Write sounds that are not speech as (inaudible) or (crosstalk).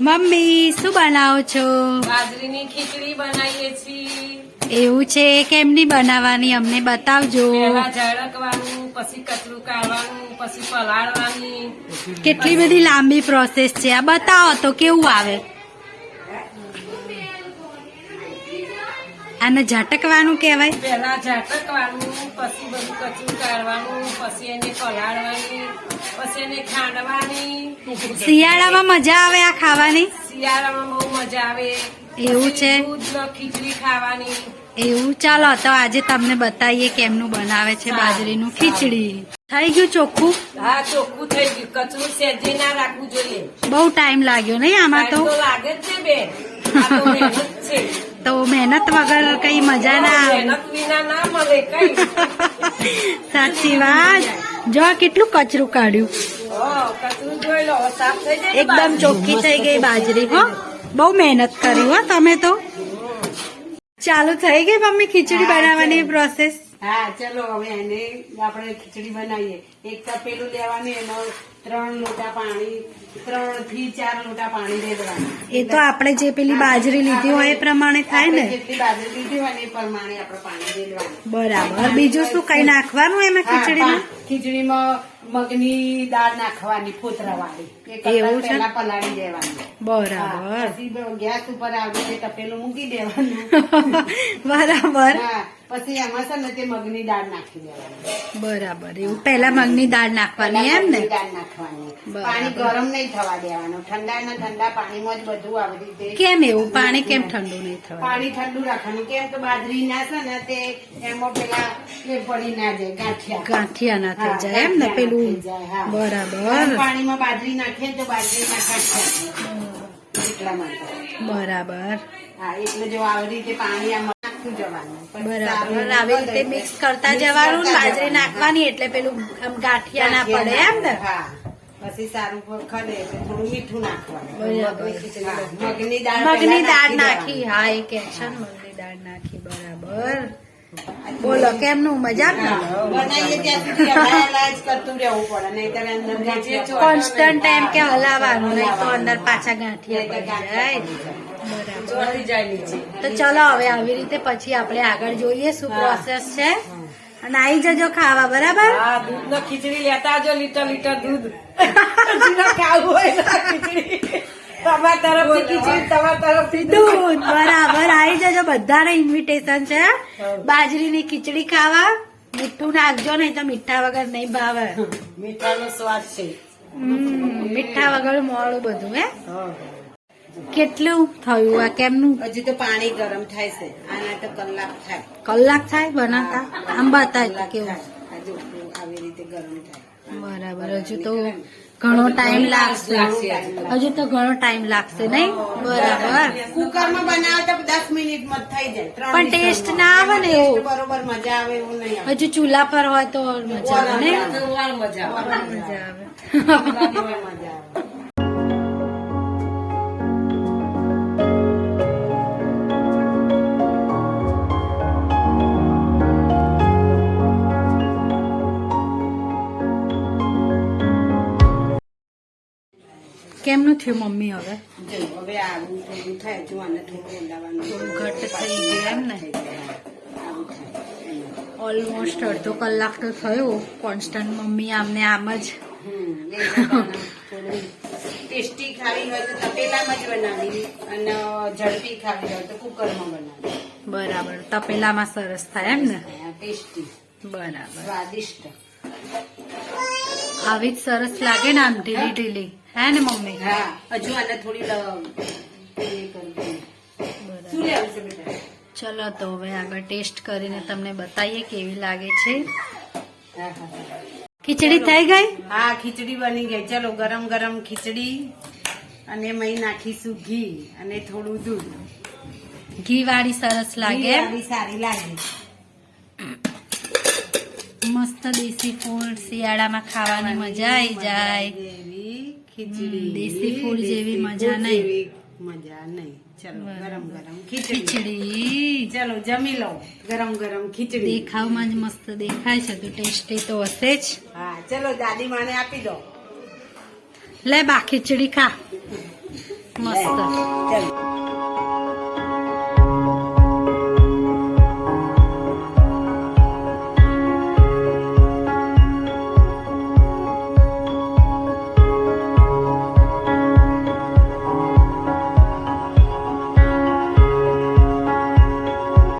Mummy શું બનાવો છો? બાજરીની ખીચડી બનાવીએ છીએ. એવું છે? કેમની બનાવવાની? અમને બતાવજો. ઝળકવાનું પછી કચરું કાઢવાનું પછી પલાળવાની. કેટલી બધી લાંબી પ્રોસેસ છે. આ બતાવો તો કેવું આવે? આને ઝાટકવાનું કહેવાય? પહેલા ઝાટકવાનું પછી બધું કચું કાઢવાનું પછી એને પલાળવાની પછી એને ખાંડવાની. શિયાળામાં મજા આવે આ ખાવાની? શિયાળામાં બહુ મજા આવે. એવું છે? ખીચડી ખાવાની. એવું? ચાલો તો આજે તમને બતાવીએ કેમનું બનાવે છે બાજરીનું ખીચડી. થઈ ગયું ચોખ્ખું? હા ચોખ્ખું થઈ ગયું. કચરું સેજી ના રાખવું જોઈએ. બહુ ટાઈમ લાગ્યો નહીં આમાં તો લાગે જ છે. બે તો મહેનત વગર કઈ મજા ના આવે. (laughs) સાચી વાત. જો કેટલું કચરું કાઢ્યું. એકદમ ચોખ્ખી થઈ ગઈ બાજરી હો. બહુ મહેનત કરી હો તમે તો. ચાલુ થઈ ગઈ મમ્મી ખીચડી બનાવવાની પ્રોસેસ હા ચલો હવે એને આપણે ખીચડી બનાવીએ. એક તપેલું લેવાનું એમાં ત્રણ લોટા પાણી ત્રણથી ચાર લોટા પાણી રેડવાનું. એ તો આપણે જે પેલી બાજરી લીધી હોય એ પ્રમાણે થાય ને? જેટલી બાજરી લીધી હોય એ પ્રમાણે આપણે પાણી રેડવાનું. બરાબર. બીજું શું કઈ નાખવાનું એમાં ખીચડીમાં? ખીચડીમાં મગની દાળ નાખવાની ફોતરા વાળી એવું છે? પલાળી દેવાની. બરાબર. પછી ગેસ ઉપર આવી રીતે તપેલું મૂકી દેવાનું. (laughs) બરાબર. પછી એમાં છે ને તે મગની દાળ નાખી દેવાની. બરાબર. એવું પેલા મગની દાળ નાખવાની એમ ને? દાળ નાખવાની. પાણી ગરમ નહીં થવા દેવાનું. ઠંડા ના ઠંડા પાણીમાં જ બધું આવી રીતે કેમ એવું? પાણી કેમ ઠંડુ નહીં થવાનું પાણી ઠંડુ રાખવાનું. કેમ તો બાજરી ના છે ને તે એમાં પેલા પડી ના જાય ગાંઠિયા. ગાંઠિયા ના થઈ હા, જાય એમ ને ગાંઠિયા પેલું? ના થઈ જાય, હા. બરાબર. પાણીમાં બાજરી નાખીએ ને તો બાજરી ના ગાંઠિયા એટલા માટે. બરાબર. હા એટલે જો આવી રીતે પાણી આમાં નાખતું જવાનું. પછી બરાબર. સારું આવી રીતે બધે મિક્સ કરતા mix જવાનું કરતા બાજરી જવાનું. નાખવાની એટલે પેલું આમ ગાંઠિયા ના પડે એમ ને? હા. પછી સારું ખડે એટલે થોડું મીઠું નાખવાનું. બરાબર. હા, મગની દાળ મગની પહેલા દાળ નાખી નાખી હા એક એક્શન મગની દાળ નાખી બરાબર. બોલો કેમનું? મજા દેવાનું. હા, બનાવીએ ત્યાં સુધી હલાયેલા જ કરતું રહેવું પડે નહીંતર અંદર ગાંઠિયા કોન્સ્ટન્ટ ટાઈમ કે હલાવવાનું નહીં તો અંદર પાછા ગાંઠિયા પડી જાય. તો ચલો હવે આવી રીતે પછી આપણે આગળ જોઈએ શું પ્રોસેસ છે. અને આવી જજો ખાવા બરાબર? હા દૂધ નો ખીચડી લેતા આવજો લીટર લીટર દૂધ. (laughs) ખાવું હોય ખીચડી. તમારા તરફથી ખીચડી તમારા તરફથી દૂધ. બરાબર. આવી જજો બધાને ઇન્વિટેશન છે. બાજરીની ખીચડી ખાવા. મીઠું નાખજો નહીં તો મીઠા વગર નહીં ભાવે. મીઠાનો સ્વાદ છે. હમ, મીઠા વગર મોડું બધું હે? કેટલું થયું આ કેમનું? હજી તો પાણી ગરમ થાય છે. આના તો કલાક થાય. કલાક થાય બનાવતા આમ બતાય કેવું? આવી રીતે ગરમ થાય. બરાબર. હજુ તો ઘણો ટાઈમ લાગશે. હજુ તો ઘણો ટાઈમ લાગશે નહીં? બરાબર. કુકરમાં બનાવે તો દસ મિનિટમાં થઈ જાય. પણ ટેસ્ટ ના આવે ને એવું. બરોબર મજા આવે એવું નહીં હજુ ચૂલા પર હોય તો મજા આવે ને મજા આવે. મજા આવે. (laughs) કેમનું થયું મમ્મી હવે? હવે આવું થોડું થાય જો આને થોડું ઓલાવાનું થોડું ઘટ્ટ થઈ ગયું એમ ને. ઓલમોસ્ટ અડધો કલાક તો થયો. કોન્સ્ટન્ટ મમ્મી આમને આમ જ. ટેસ્ટી ખાવી હોય તો તપેલામાં જ બનાવી અને ઝડપી ખાવી હોય તો કુકરમાં બનાવી. બરાબર. તપેલામાં સરસ થાય એમ ને? ટેસ્ટી. બરાબર. સ્વાદિષ્ટ. આવી જ સરસ લાગે ને આમ ઢીલી ઢીલી હે ને મમ્મી? હા. હજુ આને થોડી શું લેવું છે બેટા? ચલો તો હવે આગળ ટેસ્ટ કરીને તમને બતાવીએ કેવી લાગે છે. ખીચડી થઈ ગઈ? હા ખીચડી બની ગઈ. ચલો ગરમ ગરમ ખીચડી અને મહી નાખીશું ઘી અને થોડું દૂધ. ઘી વાળી સરસ લાગે સારી લાગે. મસ્ત દેશી ફૂડ શિયાળામાં ખાવાની મજા આવી જાય. ખીચડી. દેશી ફૂડ જેવી મજા નહીં. મજા નહીં. ચલો ગરમ ગરમ ખીચડી. ખીચડી. ચલો જમી લો. ગરમ ગરમ ખીચડી. દેખાવમાં જ મસ્ત દેખાય છે તો ટેસ્ટી તો હશે જ. હા ચલો દાદી માને આપી દો. લે બા ખીચડી ખા. મસ્ત. ચાલ.